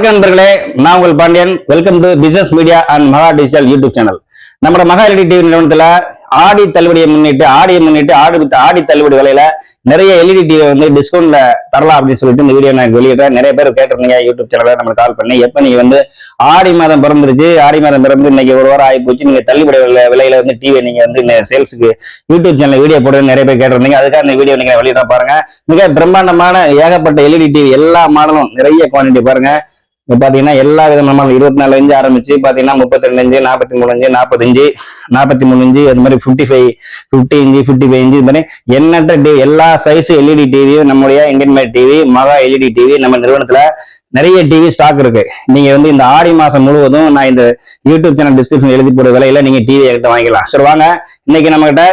வணக்கம் நண்பர்களே. நான் உங்கள் Pandiyan. Welcome to business media and Maha digital YouTube channel நம்ம மகா எல்இடி டிவி நிறுவனத்துல ஆடி தள்ளுபடியை முன்னிட்டு ஆடியை முன்னிட்டு ஆடி ஆடி தள்ளுபடி விலையில நிறைய எல்இடி டிவி வந்து டிஸ்கவுண்ட்ல தரலாம் அப்படின்னு சொல்லிட்டு இந்த வீடியோ நான் வெளியிடுறேன். நிறைய பேர் கேட்டிருந்தீங்க யூடியூப் சேனல்ல நம்ம கால் பண்ணி எப்ப நீங்க வந்து ஆடி மாதம் பிறந்துருச்சு ஆடி மாதம் பிறந்து இன்னைக்கு ஒரு வாரம் ஆகி போச்சு நீங்க தள்ளுபடி விலையில வந்து டிவி நீங்க வந்து சேல்ஸுக்கு யூடியூப் சேனல் வீடியோ போடுறது நிறைய பேர் கேட்டிருந்தீங்க. அதுக்காக இந்த வீடியோ நீங்க வெளியிட பாருங்க. மிக பிரம்மாண்டமான ஏகப்பட்ட எல்இடி டிவி எல்லா மாடலும் நிறைய குவான்டிட்டி பாருங்க. இப்போ பாத்தீங்கன்னா எல்லா விதமான இருபத்தி நாலு இஞ்சு ஆரம்பிச்சு பாத்தீங்கன்னா முப்பத்தி ரெண்டு இஞ்சு நாற்பத்தி மூணு இன்ச்சு நாற்பத்தஞ்சு நாற்பத்தி மூணு இஞ்சு அது மாதிரி fifty five fifty inch fifty five inch இது மாதிரி எண்ணற்ற டிவி எல்லா சைஸ் எல்இடி டிவியும் நம்முடைய Indian made TV Maha LED TV நம்ம நிறுவனத்துல நிறைய டிவி ஸ்டாக் இருக்கு. நீங்க வந்து இந்த ஆடி மாசம் முழுவதும் நான் இந்த யூடியூப் சேனல் டிஸ்கிரிப்ஷன் எழுதி போற விலையில நீங்க டிவி எடுத்து வாங்கிக்கலாம். சரி வாங்க. இன்னைக்கு நம்ம கிட்ட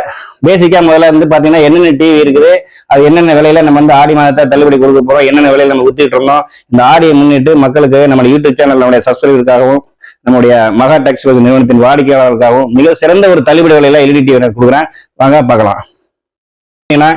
பேசிக்கா முதல்ல வந்து பாத்தீங்கன்னா என்னென்ன டிவி இருக்குது அது என்னென்ன விலையில நம்ம வந்து ஆடி மாதத்தை தள்ளுபடி கொடுக்க போறோம் என்னென்ன விலையில நம்ம ஊத்திட்டு இருந்தோம். இந்த ஆடியை முன்னிட்டு மக்களுக்கு நம்ம யூடியூப் சேனல் நம்முடைய சப்ஸ்கிரைபருக்காகவும் நம்முடைய மகா டெக்ஸ்டைல் நிறுவனத்தின் வாடிக்கையாளர்களுக்காகவும் மிக சிறந்த ஒரு தள்ளுபடி விலையில எல்இடி டிவி கொடுக்குறேன். வாங்க பார்க்கலாம். ஏன்னா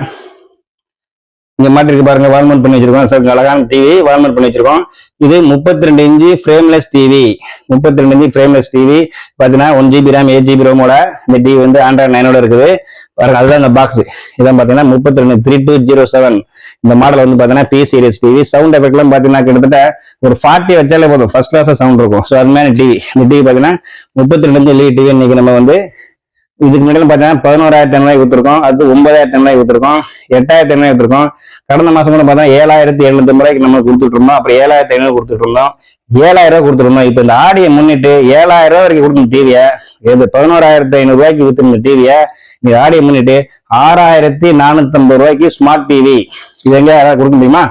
இங்க மாட்டிருக்கு பாருங்க வால்மெண்ட் பண்ணி வச்சிருக்கோம். சார் அழகான டிவி வால்மெண்ட் பண்ணி வச்சிருக்கோம். இது முப்பத்தி ரெண்டு இன்ச்சு ஃப்ரேம்லெஸ் டிவி முப்பத்தி ரெண்டு இன்ச்சு ஃப்ரேம்லெஸ் டிவி பாத்தீங்கன்னா one GB RAM eight GB ரோமோட இந்த டிவி வந்து ஆண்ட்ராய்ட் நைனோட இருக்குது. பாருங்க அதுதான் இந்த பாக்ஸ் இதான் பாத்தீங்கன்னா முப்பத்தி ரெண்டு த்ரீ டூ ஜீரோ செவன் இந்த மாடல் வந்து பாத்தீங்கன்னா பி சீரியஸ் டிவி சவுண்ட் எஃபெக்ட்லாம் பாத்தீங்கன்னா கிட்டத்தட்ட ஒரு ஃபார்ட்டி வச்சாலே போதும். ஃபர்ஸ்ட் கிளாஸ் சவுண்ட் இருக்கும். ஸோ அது மாதிரி டிவி இந்த டிவி பாத்தீங்கன்னா முப்பத்தி ரெண்டு இன்ச்சு எல்இடி டிவி இன்னைக்கு நம்ம வந்து இதுக்கு முன்னாடி பார்த்தீங்கன்னா பதினோராயிரத்தி ஐநூறு கொடுத்துருக்கோம் அது ஒன்பதாயிரத்தி ஐநூறு கொடுத்துருக்கோம் எட்டாயிரத்தி ஐநூறு கொடுத்துருக்கோம் கடந்த மாசம் கூட பார்த்தா ஏழாயிரத்தி எழுநூத்தி ரூபாய்க்கு நம்ம கொடுத்துட்டு இருந்தோம். அப்புறம் ஏழாயிரத்தி ஐநூறு கொடுத்துட்டு இருந்தோம். ஏழாயிரம் ரூபாய் கொடுத்துருந்தோம் இப்போ இந்த ஆடியை முன்னிட்டு ஏழாயிரம் ரூபாய் வரைக்கும் கொடுத்த டிவியை. இது பதினோராயிரத்தி ஐநூறு ரூபாய்க்கு கொடுத்துருந்த டிவியை. இந்த ஆடியை முன்னிட்டு ஆறாயிரத்தி நானூத்தி ஐம்பது ரூபாய்க்கு ஸ்மார்ட் டிவி இது எங்க யாராவது கொடுக்க முடியுமா?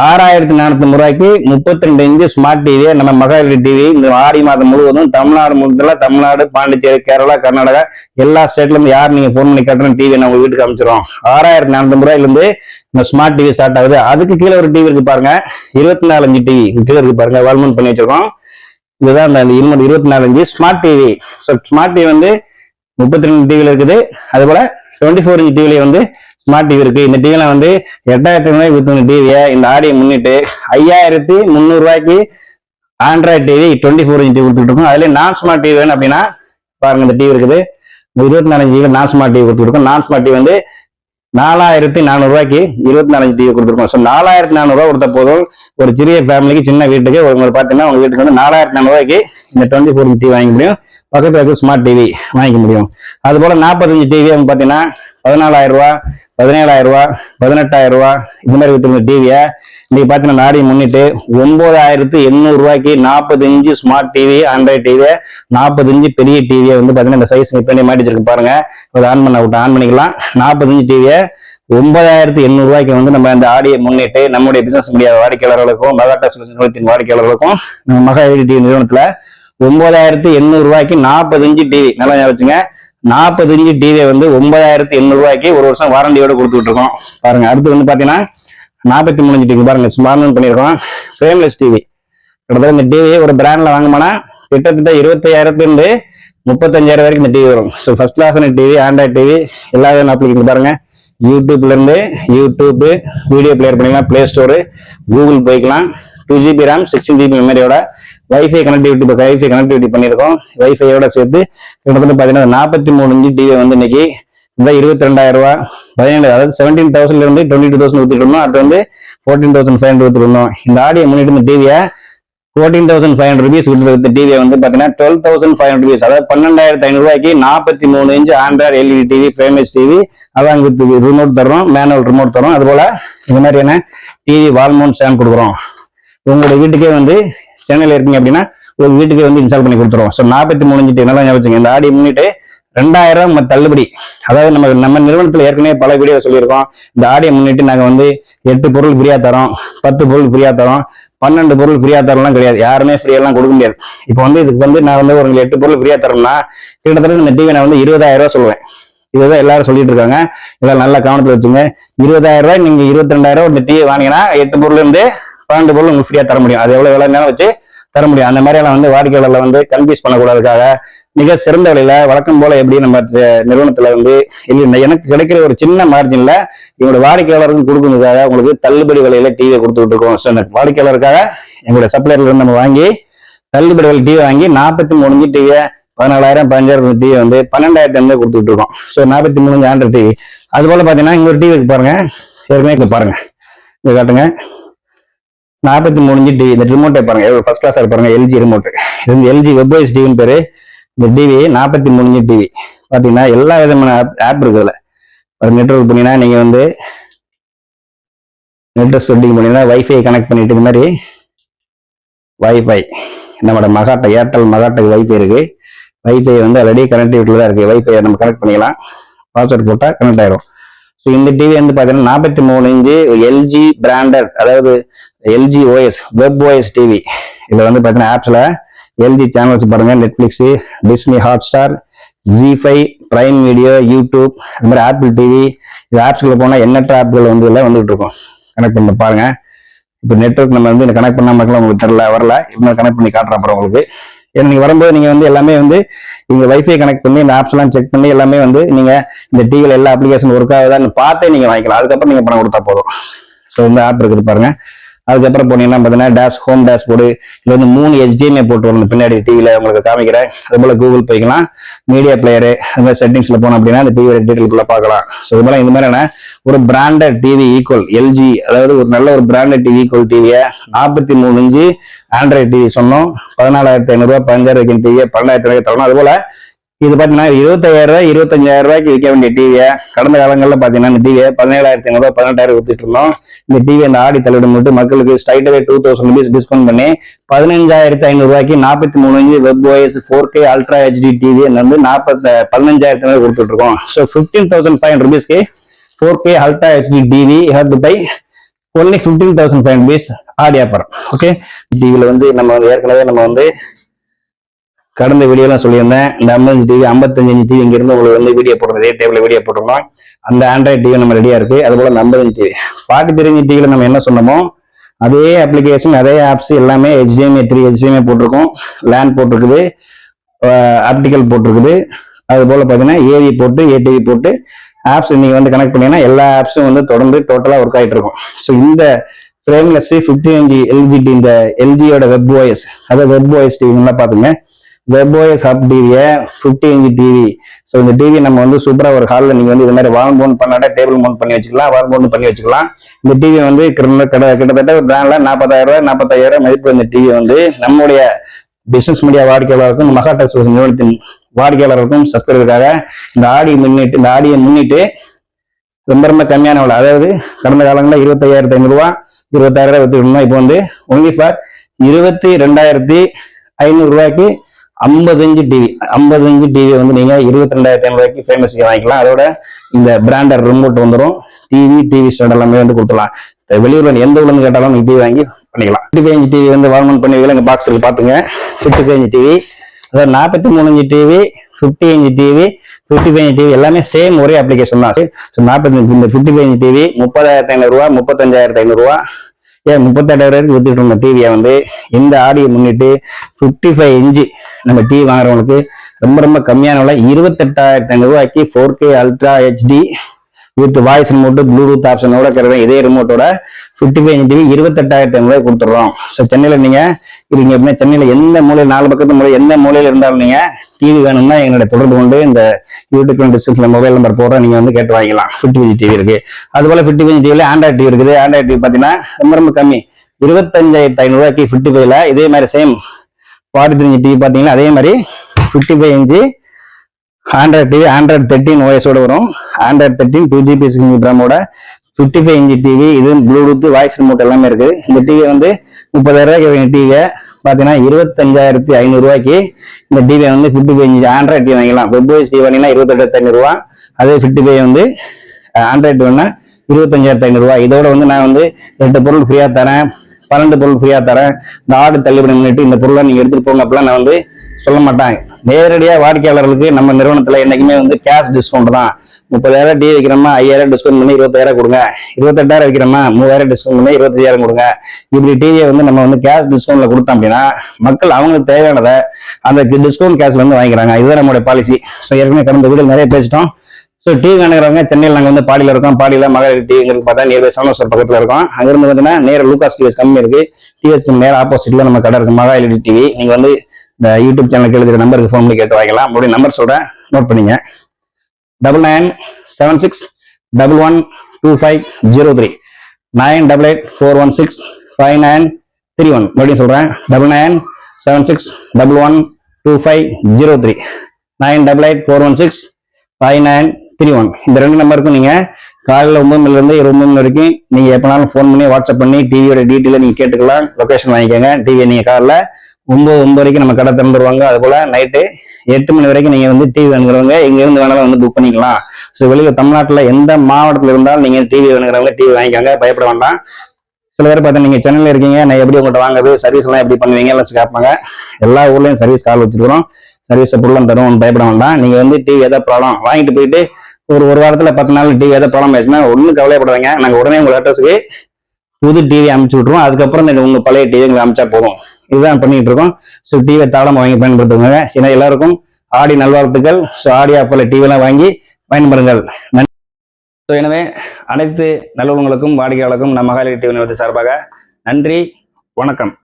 ஆறாயிரத்தி நானூத்தி ரூபாய்க்கு முப்பத்தி ரெண்டு இன்ச்சு ஸ்மார்ட் டிவி நம்ம மகளிர் டிவி இந்த ஆடி மாதம் முழுவதும் தமிழ்நாடு முழுவதும் தமிழ்நாடு பாண்டிச்சேரி கேரளா கர்நாடகா எல்லா ஸ்டேட்ல யார் நீங்க போன் பண்ணி கட்டணும் டிவி நம்ம வீட்டுக்கு அமைச்சிரும் ஆறாயிரத்தி நானூத்தி ரூபாயிலிருந்து இந்த ஸ்மார்ட் டிவி ஸ்டார்ட் ஆகுது. அதுக்கு கீழே ஒரு டிவி இருக்கு பாருங்க. இருபத்தி நாலு டிவி கீழே இருக்கு பாருங்க. வால்மெண்ட் பண்ணி வச்சிருக்கோம். இதுதான் அந்த இருபது இருபத்தி நாலு அஞ்சு smart TV so smart TV வந்து முப்பத்தி ரெண்டு டிவில இருக்குது. அதுபோல் டுவெண்ட்டி ஃபோர் இன்ச் டிவில வந்து ஸ்மார்ட் டிவி இருக்கு. இந்த டிவில வந்து எட்டாயிரத்தி ரூபாய்க்கு வித்து டிவியை இந்த ஆடியை முன்னிட்டு ஐயாயிரத்தி முந்நூறு ரூபாய்க்கு android TV twenty four inch TV கொடுத்துட்டு அதுல நான் ஸ்மார்ட் டிவி வேணும் அப்படின்னா பாருங்க இந்த டிவி இருக்குது. இருபத்தி நாலஞ்சு டிவி நான் ஸ்மார்ட் டிவி கொடுத்துருக்கோம் நான் ஸ்மார்ட் டிவி வந்து நாலாயிரத்தி நானூறுரூவாய்க்கு இருபத்தி நாலஞ்சு டிவி கொடுத்துருக்கோம். ஸோ நாலாயிரத்தி நானூறு கொடுத்த போதும். ஒரு சிறிய ஃபேமிலிக்கு சின்ன வீட்டுக்கு உங்களுக்கு பார்த்தீங்கன்னா உங்க வீட்டுக்கு வந்து நாலாயிரத்தி நானூறுரூவாய்க்கு இந்த டுவெண்ட்டி ஃபோர் டிவி வாங்க முடியும். பக்கத்துல இருக்க ஸ்மார்ட் டிவி வாங்கிக்க முடியும். அது போல நாற்பத்தஞ்சு டிவி வந்து பார்த்தீங்கன்னா பதினாலாயிரம் ரூபா பதினேழாயிரம் ரூபா பதினெட்டாயிரம் ரூபா இந்த மாதிரி வித்துருந்த டிவியை இன்னைக்கு பார்த்தீங்கன்னா நாடி முன்னிட்டு ஒன்பதாயிரத்து எண்ணூறு ரூபாய்க்கு நாற்பது இன்ச்சு ஸ்மார்ட் டிவி ஆண்ட்ராய்டு டிவியை நாற்பது இன்ச்சு பெரிய டிவியை வந்து பார்த்தீங்கன்னா இந்த சைஸ் இப்போ மாட்டி வச்சிருக்கு பாருங்க. அதை ஆன் பண்ண விட்டு ஆன் பண்ணிக்கலாம். நாற்பது இன்ச்சு டிவியை ஒன்பதாயிரத்தி எண்ணூறு ரூபாய்க்கு வந்து நம்ம இந்த ஆடியை முன்னிட்டு நம்முடைய பிசினஸ் மீடியா வாடிக்கையாளர்களுக்கும் மகாட்டா நிறுவனத்தின் வாடிக்கையாளர்களுக்கும் நம்ம மகா டிவி நிறுவனத்துல ஒன்பதாயிரத்தி எண்ணூறு ரூபாய்க்கு நாற்பது இன்ச்சு டிவி நல்லா வச்சுங்க. நாற்பது இன்ச்சு டிவியை வந்து ஒன்பதாயிரத்தி எண்ணூறு ரூபாய்க்கு ஒரு வருஷம் வாரண்டியோட கொடுத்துட்டு இருக்கோம் பாருங்க அடுத்து வந்து பாத்தீங்கன்னா நாற்பத்தி மூணு டிவி பாருங்க ஸ்மார்ட் பண்ணியிருக்கோம். ஃப்ரேம்லெஸ் டிவி கிட்டத்தட்ட இந்த டிவி ஒரு பிராண்ட்ல வாங்கமானா கிட்டத்தட்ட இருபத்தையாயிரத்துலேருந்து முப்பத்தஞ்சாயிரம் வரைக்கும் இந்த டிவி வரும். ஸோ ஃபர்ஸ்ட் கிளாஸ்ன டிவி ஆண்ட்ராய்ட் டிவி எல்லா விதமான அப்ளிகேஷன் பாருங்க. யூடியூப்லேருந்து யூடியூப்பு வீடியோ பிளேயர் பண்ணிக்கலாம் பிளே ஸ்டோரு கூகுள் போய்க்கலாம். Two GB RAM sixteen GB மெமரியோட wifi connectivity இப்போ வைஃபை கனெக்டிவிட்டி பண்ணியிருக்கோம். வைஃபையோட சேர்த்து கிட்டத்தட்ட பார்த்தீங்கன்னா நாற்பத்தி மூணு இன்ச்சு டிவி வந்து இன்னைக்கு இந்த இருபத்தி ரெண்டாயிரம் ரூபா பதினேழு அதாவது செவன்டீன் தௌசண்ட்ல இருந்து டுவெண்ட்டி டூ தௌசண்ட் ஊற்றிட்டு இருந்தோம். அடுத்து வந்து ஃபோர்டீன் தௌசண்ட் ஃபைவ் ஹண்ட்ரட் ஊற்றிட்டு இருந்தோம் இந்த ஆடியை முன்னிட்டு இந்த டிவியை fourteen thousand five hundred rupees கொடுத்த டிவியை வந்து பார்த்தீங்கன்னா twelve thousand five hundred rupees அதாவது பன்னெண்டாயிரத்தி ஐநூறு ரூபாய்க்கு நாற்பத்தி மூணு inch android LED TV famous TV அதான் வித் ரிமோட் தரோம் மேனுவல் ரிமோட் தரோம் அதுபோல் இந்த மாதிரியான டிவி வால்மோன் ஸ்டாண்ட் கொடுக்குறோம். உங்களோட வீட்டுக்கே வந்து சேனல் இருக்கீங்க அப்படின்னா ஒரு வீட்டுக்கு வந்து இன்ஸ்டால் பண்ணி கொடுத்துருவோம். ஸோ நாற்பத்தி மூணு இன்ச்சு நல்லா ஞாபகம் இந்த ஆடி முன்னிட்டு ரெண்டாயிரம் நம்ம தள்ளுபடி. அதாவது நம்ம நம்ம நிறுவனத்தில் ஏற்கனவே பல வீடியோ சொல்லியிருக்கோம். இந்த ஆடியை முன்னிட்டு நாங்கள் வந்து எட்டு பொருள் ஃப்ரீயாக தரோம் பத்து பொருள் ஃப்ரீயாக தரோம் பன்னெண்டு பொருள் ஃப்ரீயா தரலாம் கிடையாது. யாருமே ஃப்ரீயெல்லாம் கொடுக்க முடியாது. இப்போ வந்து இதுக்கு வந்து நான் வந்து ஒரு எட்டு பொருள் ஃப்ரீயா தரேன்னா கிட்டத்தட்ட இந்த டிவி நான் வந்து இருபதாயிரம் ரூபா சொல்லுவேன். இதுதான் எல்லாரும் சொல்லிட்டு இருக்காங்க இதெல்லாம் நல்ல கவனத்தில் வச்சுங்க. இருபதாயிரம் ரூபாய் நீங்க இருபத்தி ரெண்டாயிரம் இந்த டிவி வாங்கினா எட்டு பொருள் இருந்து பன்னெண்டு பொருள் உங்களுக்கு ஃப்ரீயாக தர முடியும். அது எவ்வளோ விலை வச்சு தர முடியும். அந்த மாதிரி வந்து வாடிக்கையாளர்களை வந்து கன்ஃபியூஸ் பண்ணக்கூடாதுக்காக மிக சிறந்த விலையில வழக்கம் போல எப்படி நம்ம நிறுவனத்தில் நிறுவனத்துல வந்து இல்லை எனக்கு கிடைக்கிற ஒரு சின்ன மார்ஜின்ல எங்களோட வாடிக்கையாளருக்கு கொடுக்கறதுக்காக உங்களுக்கு தள்ளுபடி விலையில டிவியை கொடுத்துட்டு இருக்கோம். ஸோ அந்த வாடிக்கையாளருக்காக எங்களுடைய சப்ளையர்ல நம்ம வாங்கி தள்ளுபடி விலை டிவி வாங்கி நாற்பத்தி மூணு டிவியை பதினாலாயிரம் பதினஞ்சாயிரம் டிவி வந்து பன்னெண்டாயிரத்தி ஐநூறு கொடுத்துட்டு இருக்கோம். ஸோ நாற்பத்தி மூணு இன்ச்சு ஆண்ட்ராய்ட் டிவி அது போல பாத்தீங்கன்னா இங்க ஒரு டிவிக்கு பாருங்கள் பாருங்க. ஏற்கனவே பாருங்கள் பாருங்க. காட்டுங்க. நாற்பத்தி மூணு இன்ச்சு டிவி இந்த ரிமோட்டை பாருங்க. எவ்வளோ ஃபர்ஸ்ட் கிளாஸாக பாருங்க. எல்ஜி ரிமோட் இது வந்து எல்ஜி வெப்வைஸ் டிவின்னு பேர். இந்த டிவி நாற்பத்தி மூணு இன்ச்சு டிவி பாத்தீங்கன்னா எல்லா விதமான ஆப் இருக்கு இதுல. ஒரு நெட்ஒர்க் பண்ணீங்கன்னா நீங்க வந்து நெட்ஒர்க் செட்டிங் பண்ணிங்கன்னா வைஃபை கனெக்ட் பண்ணிட்டு இந்த மாதிரி வைஃபை நம்மளோட மகாட்ட ஏர்டெல் மகாட்டை வைஃபை இருக்கு. வைஃபை வந்து ஆல்ரெடி கனெக்டிவிட்டியில் தான் இருக்கு. வைஃபை நம்ம கனெக்ட் பண்ணிக்கலாம். பாஸ்வேர்ட் போட்டால் கனெக்ட் ஆயிரும். ஸோ இந்த டிவி வந்து பார்த்தீங்கன்னா நாற்பத்தி மூணு இன்ச்சு எல்ஜி பிராண்டட் அதாவது LG OS web OS TV இதில் வந்து பார்த்தீங்கன்னா ஆப்ஸில் எல்ஜி சேனல்ஸ் பாருங்கள் Netflix Disney Hotstar Zee five prime video YouTube இந்த மாதிரி ஆப்பிள் டிவி இது ஆப்ஸ்குள்ள போனால் எண்ணற்ற ஆப்கள் வந்து எல்லாம் வந்துகிட்டு இருக்கும். கனெக்ட் பண்ணி பாருங்கள் இப்போ நெட்ஒர்க் நம்ம வந்து கனெக்ட் பண்ணாம இருக்கலாம் உங்களுக்கு தெரில வரல. இப்போ கனெக்ட் பண்ணி காட்டுறேன் அப்புறம் உங்களுக்கு. ஏன்னா நீங்கள் வரும்போது நீங்கள் வந்து எல்லாமே வந்து நீங்கள் வைஃபை கனெக்ட் பண்ணி இந்த ஆப்ஸ் எல்லாம் செக் பண்ணி எல்லாமே வந்து நீங்கள் இந்த டிவியில் எல்லா அப்ளிகேஷன் ஒர்க் ஆகுதான்னு பார்த்தே நீங்கள் வாங்கிக்கலாம். அதுக்கப்புறம் நீங்கள் பணம் கொடுத்தா போதும். ஸோ இந்த ஆப் இருக்குது பாருங்கள் அதுக்கப்புறம் போனீங்கன்னா பார்த்தீங்கன்னா டேஷ் ஹோம் டேஷ் போர்டு இது வந்து மூணு ஹெச்டிஎம்ஏ போட்டு வரணும். பின்னாடி டிவியில் உங்களுக்கு காமிக்கிறேன். அது போல் கூகுள் போய்க்கலாம் மீடியா பிளேயரு அந்த மாதிரி போனோம் அப்படின்னா அந்த டிவியோட டீட்டெயிலுக்குள்ள பார்க்கலாம். ஸோ இது போல இந்த மாதிரியான ஒரு பிராண்டட் டிவி ஈக்குவல் எல்ஜி அதாவது ஒரு நல்ல ஒரு பிராண்டட் டிவி ஈக்குவல் டிவியை நாற்பத்தி மூணு இன்ச்சு ஆண்ட்ராய்டு டிவி சொன்னோம். பதினாலாயிரத்தி ஐநூறுரூவா பதினஞ்சாயிரம் டிவியை பன்னெண்டாயிரத்தி ஐநூறு தரணும். அதுபோல் இது பார்த்தீங்கன்னா இருபத்தாயிரம் ரூபாய் இருபத்தஞ்சாயிரம் ரூபாய்க்கு விற்க வேண்டிய டிவியை கடந்த காலங்களில் பார்த்தீங்கன்னா இந்த டிவியை பதினேழாயிரத்தி ஐநூறுபா பதினெட்டாயிரம் வித்துட்டு இருந்தோம். இந்த டிவி அந்த ஆடி தள்ளுபடி மட்டும் மக்களுக்கு ஸ்ட்ரைட்டாகவே டூ தௌசண்ட் ருபீஸ் டிஸ்கவுண்ட் பண்ணி பதினஞ்சாயிரத்தி ஐநூறு ரூபாய்க்கு நாற்பத்தி மூணு inch web OS four K ultra HD TV வந்து நாற்பத்தி பதினஞ்சாயிரத்தி ஐநூறு கொடுத்துட்டு இருக்கோம் so fifteen thousand five hundred ருபீஸ்க்கு four K ultra HD TV have by only fifteen thousand five rupees Aadi offer okay டிவியில் வந்து நம்ம ஏற்கனவே நம்ம வந்து கடந்த வீடியோலாம் சொல்லியிருந்தேன் இந்த ஐம்பத்தஞ்சு டிவி ஐம்பத்தஞ்சு டிவி இங்கிருந்து உங்களுக்கு வந்து வீடியோ போடுறோம் ரேட் டேபிள் வீடியோ போட்டிருக்கோம். அந்த ஆண்ட்ராய்ட் டிவி நம்ம ரெடியா இருக்கு. அது போல இந்த ஐம்பத்தஞ்சு டிவி ஃபார்ட்டி த்ரீ டிவியில் நம்ம என்ன சொன்னோமோ அதே அப்ளிகேஷன் அதே ஆப்ஸ் எல்லாமே ஹெச்டிஎம்ஏ த்ரீ ஹெச்டிஎம்ஏ போட்டிருக்கோம். லேண்ட் போட்டிருக்குது. ஆப்டிக்கல் போட்டிருக்குது. அது போல பார்த்தீங்கன்னா ஏவி போட்டு ஏடிவி போட்டு ஆப்ஸ் நீங்க வந்து கனெக்ட் பண்ணீங்கன்னா எல்லா ஆப்ஸும் வந்து தொடர்ந்து டோட்டலாக ஒர்க் ஆகிட்டு இருக்கும். ஸோ இந்த ஃப்ரேம்லெஸ் ஃபிஃப்டி இன்ஜி எல்ஜிடி இந்த எல்ஜியோட வெப் ஓஎஸ் அதாவது வெப் ஓஎஸ் டிவி பாத்துங்க வெப்ஓஎஸ் ஹப் டிவியை ஃபிஃப்டி இன்ச் டிவி ஸோ இந்த டிவி நம்ம வந்து சூப்பராக ஒரு ஹாலில் நீங்கள் வந்து இது மாதிரி வால் மவுண்ட் பண்ணாட்டா டேபிள் மவுண்ட் பண்ணி வச்சுக்கலாம் வால் மவுண்ட் பண்ணி வச்சுக்கலாம். இந்த டிவி வந்து கிட்டத்தட்ட ஒரு பிராண்டில் நாற்பதாயிரம் ரூபாய் நாற்பத்தாயிரம் மதிப்பு இந்த டிவி வந்து நம்முடைய பிசினஸ் மீடியா வாடிக்கையாளருக்கும் மகா டெக்ஸ் நிறுவனத்தின் வாடிக்கையாளருக்கும் சப்ஸ்கிரைபருக்காக இந்த ஆடியை முன்னிட்டு இந்த ஆடியை முன்னிட்டு ரொம்ப ரொம்ப கம்மியான விலை. அதாவது கடந்த காலங்களில் இருபத்தையாயிரத்தி ஐநூறுரூவா இருபத்தாயிரம் ரூபாய் வித்துருந்தோம் இப்போ வந்து ஒன்லி ஃபார் இருபத்தி ரெண்டாயிரத்தி ஐநூறுரூவாய்க்கு ஐம்பத்தஞ்சு ஐம்பது டிவி ஐம்பது டிவி வந்து நீங்க இருபத்தி ரெண்டாயிரத்தி ஐநூறுக்கு ரூபாய்க்கு ஃபேமஸ் வாங்கிக்கலாம். அதோட இந்த பிராண்டட் ரிமோட் வந்துடும் டிவி டிவி ஸ்டாண்ட் எல்லாமே வந்து கொடுத்துலாம் வெளியூர்ல எந்த ஊர்ல கேட்டாலும் நீங்க டிவி வாங்கி பண்ணிக்கலாம். ஃபிஃப்டி இன்ச் டிவி வந்து வார்மன் பண்ணி எங்க பாக்ஸ்ல பாத்துங்க. ஃபிஃப்டி ஃபைவ் இன்ச் டிவி அதாவது நாற்பத்தி மூணு inch TV fifty inch TV fifty five inch TV எல்லாமே சேம் ஒரே அப்ளிகேஷன் தான். ஸோ நாற்பத்தஞ்சு இந்த ஃபிஃப்டி ஃபைவ் இன்ச் டிவி முப்பதாயிரத்தி ஐநூறுரூவா முப்பத்தஞ்சாயிரத்தி ஐநூறுரூவா ஏன் முப்பத்தெட்டாயிரம் வித்துட்டு இருந்த டிவியை வந்து இந்த ஆடியை முன்னிட்டு ஃபிஃப்டி ஃபைவ் இன்ச்சு நம்ம டிவி வாங்குறவங்களுக்கு ரொம்ப ரொம்ப கம்மியான விலை. இருபத்தெட்டாயிரத்தி ஐநூறுரூவாய்க்கு four K ultra HD with voice remote Bluetooth ஆப்ஷனோட இருக்கிற இதே ரிமோட்டோட ஃபிஃப்டி ஃபைவ் இன்ச் டிவி இருபத்தெட்டாயிரத்தி ஐநூறுவாய் கொடுத்துட்றோம். ஸோ சென்னையில் நீங்கள் இருக்கீங்க அப்படின்னா சென்னையில் எந்த மூலையில் நாலு பக்கத்து மூலையில் எந்த மூலையில் இருந்தாலும் நீங்கள் டிவி வேணும்னா எங்களுடைய தொடர்பு கொண்டு இந்த யூடியூப் டிஸ்கிரிப்ஷனில் மொபைல் நம்பர் போடுறோம். நீங்கள் வந்து கேட்டு வாங்கிக்கலாம். ஃபிஃப்டி ஃபைவ் டிவி இருக்குது அது போல ஃபிஃப்டி ஃபைவ் டிவியில் ஆண்ட்ராய்ட் டிவி இருக்குது. ஆண்ட்ராய்ட் டிவி பார்த்தீங்கன்னா ரொம்ப ரொம்ப கம்மி. இருபத்தஞ்சாயிரத்தி ஐநூறுவாய்க்கு ஃபிஃப்டி ஃபைவ்ல இதே மாதிரி சேம் ஃபார்ட்டி த்ரீ டிவி பார்த்தீங்கன்னா அதே மாதிரி fifty five inch android TV android thirteen ஓஎஸோட வரும். Android thirteen two GB six ரேமோட fifty five inch TV இது ப்ளூடூத் வாய்ஸ் ரிமோட் எல்லாமே இருக்குது இந்த டிவி வந்து முப்பதாயிரரூவாய்க்கு டிவியை பார்த்தீங்கன்னா இருபத்தஞ்சாயிரத்தி ஐநூறுரூவாய்க்கு இந்த டிவி வந்து fifty five inch android TV வாங்கிக்கலாம். வெப்ஓஎஸ் டிவி வாங்கினா இருபத்தெட்டாயிரத்தி ஐநூறுரூவா. அதே ஃபிஃப்டி ஃபைவ் வந்து ஆண்ட்ராய்டு வேணா இருபத்தஞ்சாயிரத்தி ஐநூறுரூவா. இதோட வந்து நான் வந்து ரெண்டு பொருள் ஃப்ரீயாக தரேன். பன்னெண்டு பொருள் ஃப்ரீயா தரேன். இந்த ஆர்டர் தள்ளுபடி நின்றுட்டு இந்த பொருளை நீங்க எடுத்துட்டு போங்க அப்படிலாம் நான் வந்து சொல்ல மாட்டாங்க. நேரடியாக வாடிக்கையாளர்களுக்கு நம்ம நிறுவனத்துல என்னைக்குமே வந்து கேஷ் டிஸ்கவுண்ட் தான். முப்பதாயிரம் டிவி வைக்கிறோமா ஐயாயிரம் டிஸ்கவுண்ட் பண்ணி இருபத்தாயிரம் கொடுங்க. இருபத்தெட்டாயிரம் வைக்கிறோமா மூவாயிரம் டிஸ்கவுண்ட் பண்ணி இருபத்தஞ்சாயிரம் கொடுங்க. இப்படி டிவியை வந்து நம்ம வந்து கேஷ் டிஸ்கவுண்ட்ல கொடுத்தோம் அப்படின்னா மக்கள் அவங்களுக்கு தேவையானதை அந்த டிஸ்கவுண்ட் கேஷ்ல வந்து வாங்கிக்கிறாங்க. இதுதான் நம்மளுடைய பாலிசி ஸோ ஏற்கனவே கடந்த வீடியோ நிறைய பேசிட்டோம். ஸோ டிவி காணுறவங்க சென்னையில் நாங்கள் வந்து பாடியில் இருக்கோம். பாடியில் மகளிர் டிவிங்களுக்கு பார்த்தா நியர்பை சாமஸ்வர் பக்கத்தில் இருக்கோம். அங்கிருந்து பார்த்தீங்கன்னா நேர லூகாஸ் டிவிஎஸ் கம்மி இருக்கு. டிவிஎஸ் நேர ஆப்போசிட்ல நம்ம கடை இருக்கு மகா எல்இடி டிவி நீங்கள் வந்து இந்த யூடியூப் சேனலுக்கு எழுதுகிற நம்பருக்கு ஃபோன் பண்ணி கேட்டு வாங்கிக்கலாம். அப்படி நம்பர் சொல்கிறேன் நோட் பண்ணிங்க. Double nine seven six double one two five zero three nine double eight four one six five nine three one மறுபடியும் சொல்கிறேன் double nine seven six double one two five zero three nine double eight four one six five nine three one இந்த ரெண்டு நம்பருக்கும் நீங்கள் காலையில் ஒன்பது மணிலேருந்து இருபது மணி வரைக்கும் நீங்கள் எப்போனாலும் ஃபோன் பண்ணி வாட்ஸ்அப் பண்ணி டிவியோட டீட்டெயிலை நீங்கள் கேட்டுக்கலாம். லொக்கேஷன் வாங்கிக்கோங்க. டிவியை நீங்கள் காலைல ஒன்பது ஒன்பது வரைக்கும் நம்ம கடை திறந்துருவாங்க. அது போல் நைட்டு எட்டு மணி வரைக்கும் நீங்கள் வந்து டிவி வேணுங்கிறவங்க எங்கேருந்து வேணாலும் வந்து புக் பண்ணிக்கலாம். ஸோ வெளியில் தமிழ்நாட்டில் எந்த மாவட்டத்தில் இருந்தாலும் நீங்கள் டிவி வேணுங்கிறவங்க டிவி வாங்கிக்கோங்க. பயப்பட வேண்டாம். சில பேர் பார்த்தா நீங்கள் சென்னையில் இருக்கீங்க நான் எப்படி உங்கள்கிட்ட வாங்குறது சர்வீஸ் எல்லாம் எப்படி பண்ணுவீங்க எல்லாம் கேட்பாங்க. எல்லா ஊர்லேயும் சர்வீஸ் கால் வச்சுருக்கிறோம். சர்வீஸை பொருளும் தரும் பயப்பட வேண்டாம். நீங்கள் வந்து டிவி எதாவது ப்ராப்ளம் வாங்கிட்டு போயிட்டு ஒரு ஒரு வாரத்தில் பத்து நாள் டிவி ஏதாவது ப்ராப்ளம் ஆயிடுச்சுன்னா ஒன்றும் கவலைப்படாதீங்க நாங்கள் உடனே உங்கள் அட்ரஸுக்கு புது டிவி அமைச்சு விட்ருவோம் அதுக்கப்புறம் இந்த உங்கள் பழைய டிவி எங்களை அமைச்சா போதும். இதுதான் பண்ணிட்டு இருக்கோம். ஸோ டிவியை தாளம் வாங்கி பயன்படுத்துங்க. ஏன்னா எல்லாருக்கும் ஆடி நல்வாழ்த்துக்கள். ஸோ ஆடி ஆப்பில் டிவிலாம் வாங்கி பயன்படுங்கள். நன்றி. ஸோ எனவே அனைத்து நல்லவங்களுக்கும் வாடிக்கையாளருக்கும் நம்ம மகாலி டிவி நிறுவனத்தின் சார்பாக நன்றி. வணக்கம்.